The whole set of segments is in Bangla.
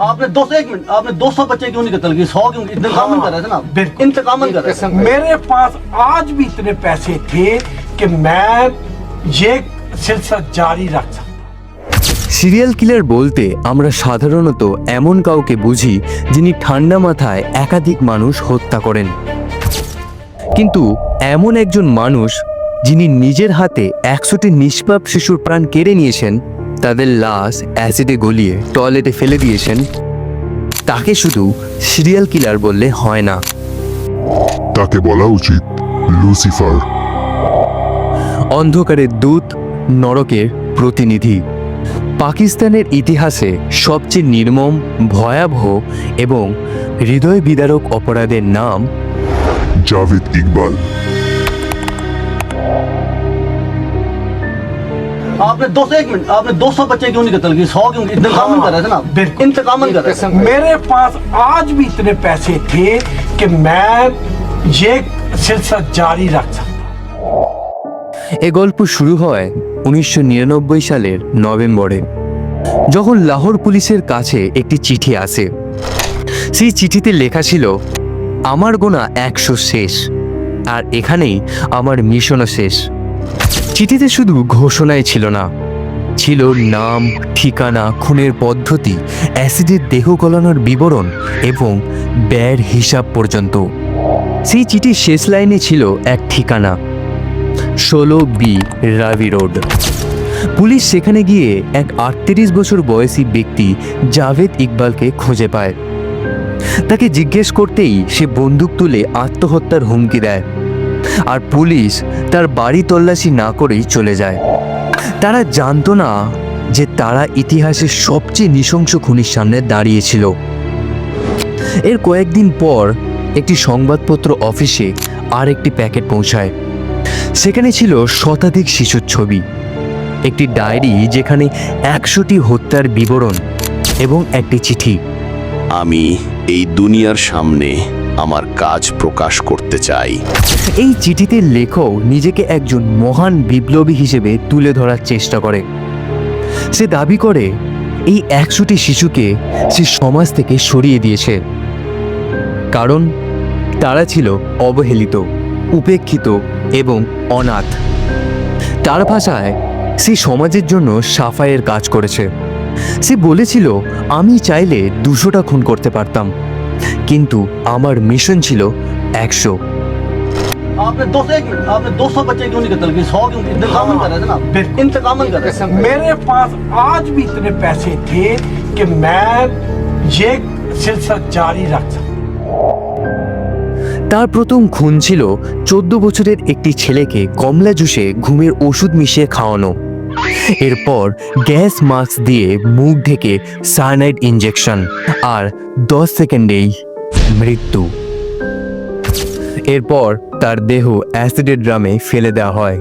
आपने दो सौ एक मिनट आपने दो सौ बच्चे क्यों नहीं कत्ल किए सौ क्यों इंतकामन कर रहे थे ना आप। बिल्कुल। इंतकामन कर रहे थे मेरे पास आज भी इतने पैसे थे कि मैं ये सिलसिला जारी रख सकता সিরিয়াল কিলার বলতে আমরা সাধারণত এমন কাউকে বুঝি যিনি ঠান্ডা মাথায় একাধিক মানুষ হত্যা করেন কিন্তু এমন একজন মানুষ যিনি নিজের হাতে একশোটি নিষ্পাপ শিশুর প্রাণ কেড়ে নিয়েছেন তাদের লাশ অ্যাসিডে গলিয়ে টয়লেটে ফেলে দিয়েছেন। তাকে শুধু সিরিয়াল কিলার বললে হয় না। তাকে বলা উচিত লুসিফার। অন্ধকারের দূত নরকের প্রতিনিধি। পাকিস্তানের ইতিহাসে সবচেয়ে নির্মম ভয়াবহ এবং হৃদয় বিদারক অপরাধের নাম জাভেদ ইকবাল। आपने दो सौ एक मिनट आपने दो सौ बच्चे क्यों नहीं कत्ल किए सौ क्यों इंतकामन कर रहे थे ना आप। बिल्कुल। इंतकामन कर रहे थे मेरे पास आज भी इतने पैसे थे कि मैं ये सिलसिला जारी रख सकता এ গল্প শুরু হয় উনিশশো নিরানব্বই সালের নভেম্বরে যখন লাহোর পুলিশের কাছে একটি চিঠি আসে সেই চিঠিতে লেখা ছিল আমার গোনা একশো শেষ আর এখানেই আমার মিশনও শেষ চিঠিতে শুধু ঘোষণাই ছিল না, ছিল নাম, ঠিকানা, খুনের পদ্ধতি, অ্যাসিডের দেহ গলানোর বিবরণ এবং ব্যয়ের হিসাব পর্যন্ত। সেই চিঠির শেষ লাইনে ছিল এক ঠিকানা, ষোলো বি রাভি রোড। পুলিশ সেখানে গিয়ে এক আটত্রিশ বছর বয়সী ব্যক্তি জাভেদ ইকবালকে খুঁজে পায়। তাকে জিজ্ঞেস করতেই সে বন্দুক তুলে আত্মহত্যার হুমকি দেয়। আর পুলিশ তার বাড়ি তল্লাশি না করেই চলে যায়। তারা জানতো না যে তারা ইতিহাসের সবচেয়ে নৃশংস খুনির সামনে দাঁড়িয়েছিল। এর কয়েকদিন পর একটি সংবাদপত্র অফিসে আর একটি প্যাকেট পৌঁছায়। সেখানে ছিল শতাধিক শিশুর ছবি, একটি ডায়েরি যেখানে একশোটি হত্যার বিবরণ এবং একটি চিঠি। আমি এই দুনিয়ার সামনে আমার কাজ প্রকাশ করতে চাই। এই চিঠিতে লেখক নিজেকে একজন মহান বিপ্লবী হিসেবে তুলে ধরার চেষ্টা করে। সে দাবি করে, এই একশোটি শিশুকে সে সমাজ থেকে সরিয়ে দিয়েছে। কারণ তারা ছিল অবহেলিত, উপেক্ষিত এবং অনাথ। তার ভাষায় সে সমাজের জন্য সাফাইয়ের কাজ করেছে। সে বলেছিল, আমি চাইলে দুশোটা খুন করতে পারতাম। কিন্তু আমার মিশন ছিল একশো आपने दो सौ एक मिनट आपने दो सौ बच्चे क्यों नहीं कत्ल किए सौ क्यों इंतकामन कर रहे थे ना आप। बिल्कुल। इंतकामन कर रहे थे मेरे पास आज भी इतने पैसे थे कि मैं ये सिलसिला जारी रख सकता তার প্রথম খুন ছিল চোদ্দ বছরের একটি ছেলেকে কমলা জুসে ঘুমের ওষুধ মিশিয়ে খাওয়ানো এরপর গ্যাস মাস্ক দিয়ে মুখ ঢেকে সায়ানাইড ইঞ্জেকশন আর দশ সেকেন্ডেই মৃত্যু। এরপর তার দেহ অ্যাসিডের ড্রামে ফেলে দেওয়া হয়,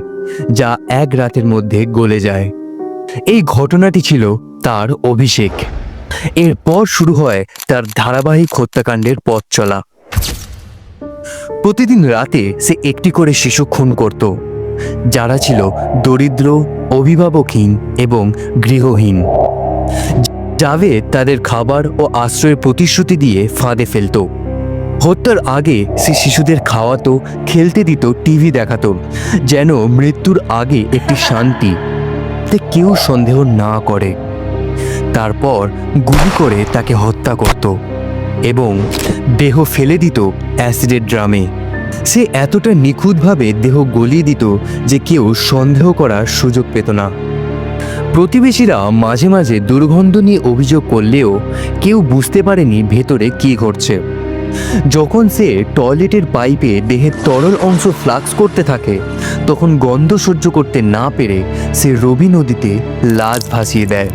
যা এক রাতের মধ্যে গলে যায়। এই ঘটনাটি ছিল তার অভিষেক। এরপর শুরু হয় তার ধারাবাহিক হত্যাকাণ্ডের পথ চলা। প্রতিদিন রাতে সে একটি করে শিশু খুন করত, যারা ছিল দরিদ্র, অভিভাবকহীন এবং গৃহহীন জাভেদ তাদের খাবার ও আশ্রয়ের প্রতিশ্রুতি দিয়ে ফাঁদে ফেলত। হত্যার আগে সে শিশুদের খাওয়াতো, খেলতে দিত, টিভি দেখাতো, যেন মৃত্যুর আগে একটি শান্তি তে কেউ সন্দেহ না করে। তারপর গুলি করে তাকে হত্যা করত এবং দেহ ফেলে দিত অ্যাসিডের ড্রামে। সে এতটা নিখুঁতভাবে দেহ গলিয়ে দিত যে কেউ সন্দেহ করার সুযোগ পেত না। প্রতিবেশীরা মাঝে মাঝে দুর্গন্ধ নিয়ে অভিযোগ করলেও কেউ বুঝতে পারেনি ভেতরে কী ঘটছে। যখন সে টয়লেটের পাইপে দেহের তরল অংশ ফ্লাক্স করতে থাকে, তখন গন্ধ সহ্য করতে না পেরে সে রবি নদীতে লাশ ভাসিয়ে দেয়।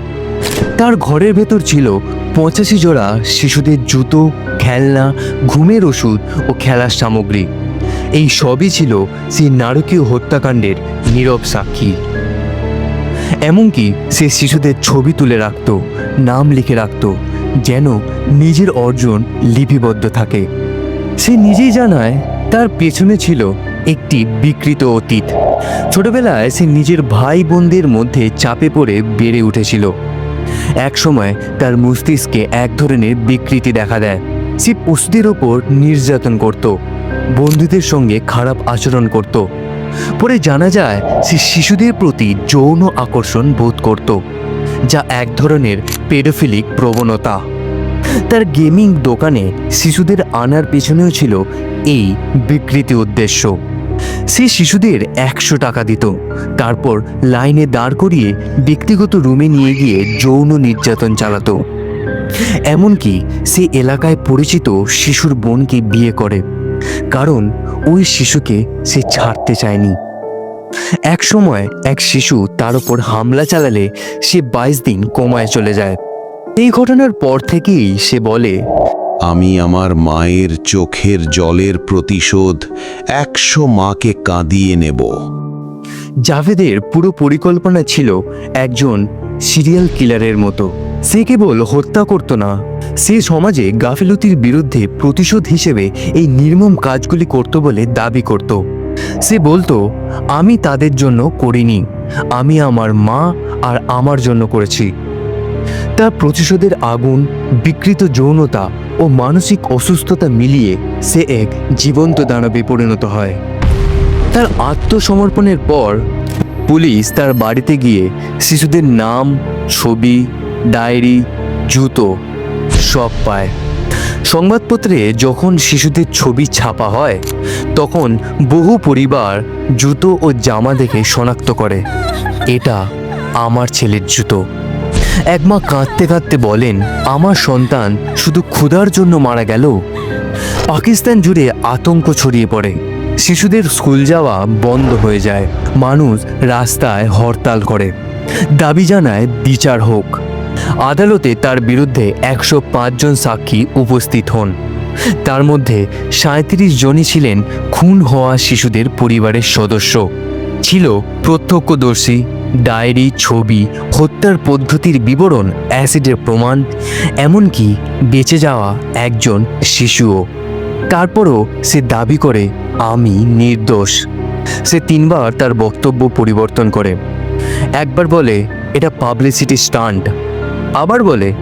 তার ঘরের ভেতর ছিল পঁচাশি জোড়া শিশুদের জুতো, খেলনা, ঘুমের ওষুধ ও খেলার সামগ্রী। এই সবই ছিল সেই নারকীয় হত্যাকাণ্ডের নীরব সাক্ষী। এমনকি সে শিশুদের ছবি তুলে রাখত, নাম লিখে রাখত যেন নিজের অর্জন লিপিবদ্ধ থাকে। সে নিজেই জানায়, তার পেছনে ছিল একটি বিকৃত অতীত। ছোটবেলায় সে নিজের ভাই বোনদের মধ্যে চাপে পড়ে বেড়ে উঠেছিল। একসময় তার মস্তিষ্কে এক ধরনের বিকৃতি দেখা দেয়। সে পশুদের ওপর নির্যাতন করত, বন্ধুদের সঙ্গে খারাপ আচরণ করত। পরে জানা যায়, সে শিশুদের প্রতি যৌন আকর্ষণ বোধ করত। যা এক ধরনের পেডোফিলিক প্রবণতা। তার গেমিং দোকানে শিশুদের আনার পেছনেও ছিল এই বিকৃতি উদ্দেশ্য। সে শিশুদের একশো টাকা দিত। তারপর লাইনে দাঁড় করিয়ে ব্যক্তিগত রুমে নিয়ে গিয়ে যৌন নির্যাতন চালাতো। এমনকি সে এলাকায় পরিচিত শিশুর বোনকে বিয়ে করে। কারণ ওই শিশুকে সে ছাড়তে চায়নি। এক সময় এক শিশু তার উপর হামলা চালালে সে বাইশ দিন কোমায় চলে যায়। এই ঘটনার পর থেকেই সে বলে আমি আমার মায়ের চোখের জলের প্রতিশোধ একশো মাকে কাঁদিয়ে নেব। জাভেদের পুরো পরিকল্পনা ছিল একজন সিরিয়াল কিলারের মতো। সে কেবল হত্যা করত না সে সমাজে গাফিলতির বিরুদ্ধে প্রতিশোধ হিসেবে এই নির্মম কাজগুলি করত বলে দাবি করত। সে বলতো, আমি তাদের জন্য করিনি। আমি আমার মা আর আমার জন্য করেছি। তার প্রতিশোধের আগুন, বিকৃত যৌনতা ও মানসিক অসুস্থতা মিলিয়ে সে এক জীবন্ত দানবে পরিণত হয়। তার আত্মসমর্পণের পর পুলিশ তার বাড়িতে গিয়ে শিশুদের নাম, ছবি, ডায়েরি, জুতো সব পায়। সংবাদপত্রে যখন শিশুদের ছবি ছাপা হয়, তখন বহু পরিবার জুতো ও জামা দেখে শনাক্ত করে। এটা আমার ছেলের জুতো। এক মা কাঁদতে কাঁদতে বলেন, আমার সন্তান শুধু ক্ষুধার জন্য মারা গেল। পাকিস্তান জুড়ে আতঙ্ক ছড়িয়ে পড়ে। শিশুদের স্কুল যাওয়া বন্ধ হয়ে যায়। মানুষ রাস্তায় হরতাল করে। দাবি জানায় বিচার হোক। আদালতে তার বিরুদ্ধে একশো জন সাক্ষী উপস্থিত হন। তার মধ্যে সাঁত্রিশ জনই ছিলেন খুন হওয়া শিশুদের পরিবারের সদস্য। ছিল প্রত্যক্ষদর্শী, ডায়েরি, ছবি, হত্যার পদ্ধতির বিবরণ, অ্যাসিডের প্রমাণ, এমনকি বেঁচে যাওয়া একজন শিশুও। তারপরও সে দাবি করে, আমি নির্দোষ। সে তিনবার তার বক্তব্য পরিবর্তন করে। একবার বলে, এটা পাবলিসিটি স্টান্ট আবার বলে,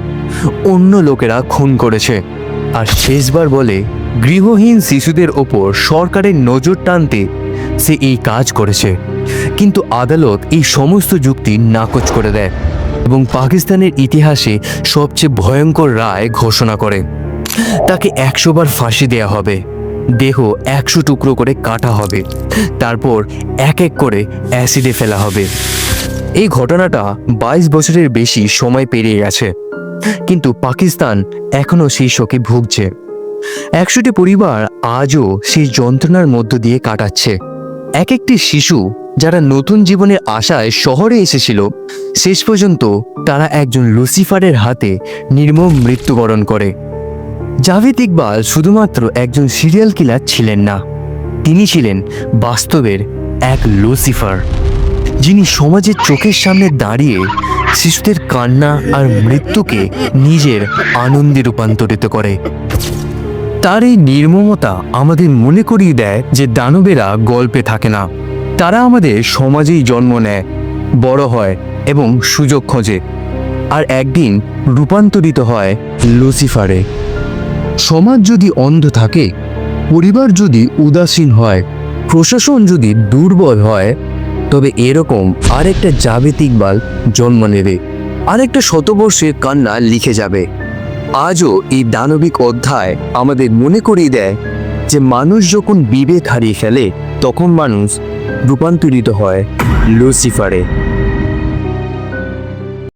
অন্য লোকেরা খুন করেছে। আর শেষবার বলে, গৃহহীন শিশুদের ওপর সরকারের নজর টানতে সে এই কাজ করেছে। কিন্তু আদালত এই সমস্ত যুক্তি নাকচ করে দেয় এবং পাকিস্তানের ইতিহাসে সবচেয়ে ভয়ঙ্কর রায় ঘোষণা করে। তাকে একশোবার ফাঁসি দেয়া হবে। দেহ একশো টুকরো করে কাটা হবে। তারপর এক এক করে অ্যাসিডে ফেলা হবে। এই ঘটনাটা বাইশ বছরের বেশি সময় পেরিয়ে গেছে। কিন্তু পাকিস্তান এখনও সেই শোকে ভুগছে। একশোটি পরিবার আজও সেই যন্ত্রণার মধ্য দিয়ে কাটাচ্ছে। এক একটি শিশু যারা নতুন জীবনের আশায় শহরে এসেছিল, শেষ পর্যন্ত তারা একজন লুসিফারের হাতে নির্মম মৃত্যুবরণ করে। জাভেদ ইকবাল শুধুমাত্র একজন সিরিয়াল কিলার ছিলেন না, তিনি ছিলেন বাস্তবের এক লুসিফার। যিনি সমাজের চোখের সামনে দাঁড়িয়ে শিশুদের কান্না আর মৃত্যুকে নিজের আনন্দে রূপান্তরিত করে। তার এই নির্মমতা আমাদের মনে করিয়ে দেয় যে দানবেরা গল্পে থাকে না। তারা আমাদের সমাজেই জন্ম নেয়, বড় হয় এবং সুযোগ খোঁজে। আর একদিন রূপান্তরিত হয় লুসিফারে। সমাজ যদি অন্ধ থাকে, পরিবার যদি উদাসীন হয়, প্রশাসন যদি দুর্বল হয় তবে এরকম আরেকটা জাবেতিক ইকবাল জন্ম নেবে। আরেকটা শতবর্ষের কান্না লিখে যাবে। আজও এই দানবিক অধ্যায় আমাদের মনে করিয়ে দেয় যে মানুষ যখন বিবেক হারিয়ে ফেলে, তখন মানুষ রূপান্তরিত হয় লুসিফারে।